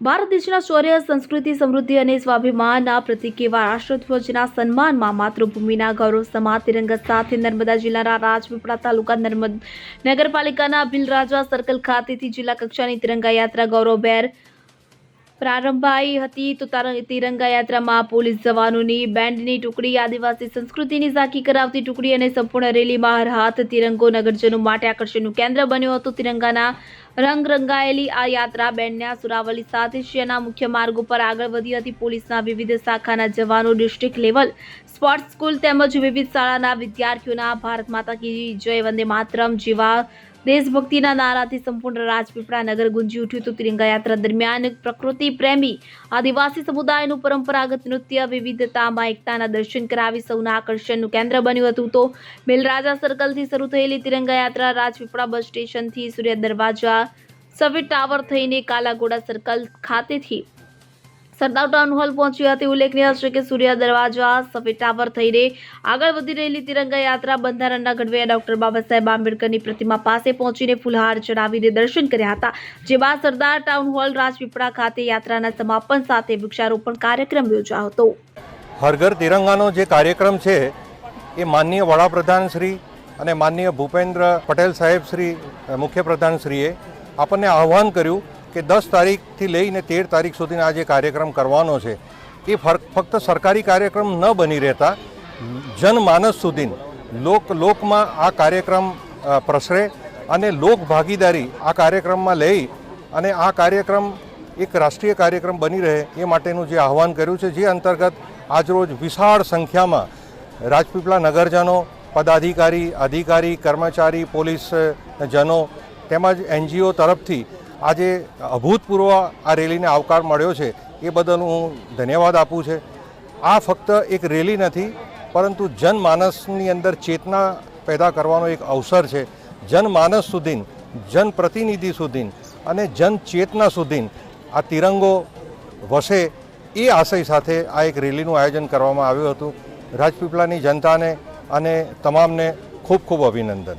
ભારત દેશના શૌર્ય સંસ્કૃતિ, સમૃદ્ધિ અને સ્વાભિમાનના પ્રતીક એવા રાષ્ટ્રધ્વજના સન્માનમાં માતૃભૂમિના ગૌરવ સમા તિરંગા સાથે નર્મદા જિલ્લાના રાજપીપળા તાલુકા નર્મદ નગરપાલિકાના ભીલરાજા સર્કલ ખાતેથી જિલ્લા કક્ષાની તિરંગા યાત્રા ગૌરવભેર પ્રારંભાઈ હતી તો તાર- તિરંગા યાત્રામાં પોલીસ જવાનોની બેન્ડની ટુકડી, આદિવાસી સંસ્કૃતિની ઝાંખી કરાવતી ટુકડી અને સંપૂર્ણ રેલીમાં હર હાથ તિરંગો નગરજનો માટે આકર્ષણનું કેન્દ્ર બન્યું હતું. તિરંગાના રંગ રંગાયેલી આ યાત્રા બેન્ડના સુરાવલી સાથે શિયાના મુખ્ય માર્ગો પર આગળ વધી હતી. પોલીસના વિવિધ શાખાના જવાનો ડિસ્ટ્રિક્ટ લેવલ, સ્પોર્ટ્સ સ્કૂલ તેમજ વિવિધ શાળાના વિદ્યાર્થીઓના ભારત માતા કી જય વંદે માતરમ જેવા દેશભક્તિના નારાથી સંપૂર્ણ રાજપીપળા નગર ગુંજી ઉઠ્યું હતું. તિરંગા યાત્રા દરમિયાન પ્રકૃતિ પ્રેમી આદિવાસી સમુદાયનું પરંપરાગત નૃત્ય, વિવિધતામાં એકતાના દર્શન કરાવી સૌના આકર્ષણનું કેન્દ્ર બન્યું હતું. તો મેલરાજા સર્કલથી શરૂ થયેલી તિરંગા યાત્રા રાજપીપળા બસ સ્ટેશનથી સૂર્ય દરવાજા સવિટ ટાવર થઈને કાલાઘોડા સર્કલ ખાતેથી સરદાર ટાઉન હોલ પહોંચી હતી. ઉલ્લેખનીય છે કે સૂર્ય દરવાજા સફેદ ટાવર થઈને આગળ વધી રહેલી તિરંગા યાત્રા બંધારણના ઘડવૈયા ડોક્ટર બાબા સાહેબ આંબેડકરની પ્રતિમા પાસે પહોંચીને ફૂલહાર ચડાવીને દર્શન કર્યા હતા. જે બાદ સરદાર ટાઉન હોલ રાજપીપળા ખાતે યાત્રાના સમાપન સાથે વૃક્ષારોપણ કાર્યક્રમ યોજાયો હતો. હરઘર તિરંગાનો જે કાર્યક્રમ છે, એ માનનીય વડાપ્રધાન શ્રી અને માનનીય ભૂપેન્દ્ર પટેલ સાહેબ શ્રી, મુખ્યપ્રધાન શ્રીએ આપણને આહ્વાન કર્યું કે દસ તારીખથી લઈને તેર તારીખ સુધીનો આ જે કાર્યક્રમ કરવાનો છે, એ ફક્ત સરકારી કાર્યક્રમ ન બની રહેતા જનમાનસ સુધી લોક, લોકમાં આ કાર્યક્રમ પ્રસરે અને લોક ભાગીદારી આ કાર્યક્રમમાં લઈ અને આ કાર્યક્રમ એક રાષ્ટ્રીય કાર્યક્રમ બની રહે એ માટેનું જે આહવાન કર્યું છે, જે અંતર્ગત આજરોજ વિશાળ સંખ્યામાં રાજપીપળા નગરજનો, પદાધિકારી, અધિકારી, કર્મચારી, પોલીસ જનો તેમજ એનજીઓ તરફથી આજે અભૂતપૂર્વ આ રેલીને આવકાર મળ્યો છે, એ બદલ હું ધન્યવાદ આપું છે. આ ફક્ત એક રેલી નથી, પરંતુ જનમાનસની અંદર ચેતના પેદા કરવાનો એક અવસર છે. જનમાનસ સુધી જનપ્રતિનિધિ સુધી અને જનચેતના સુધી આ તિરંગો વસે એ આશય સાથે આ એક રેલીનું આયોજન કરવામાં આવ્યું હતું. રાજપીપળાની જનતાને અને તમામને ખૂબ ખૂબ અભિનંદન.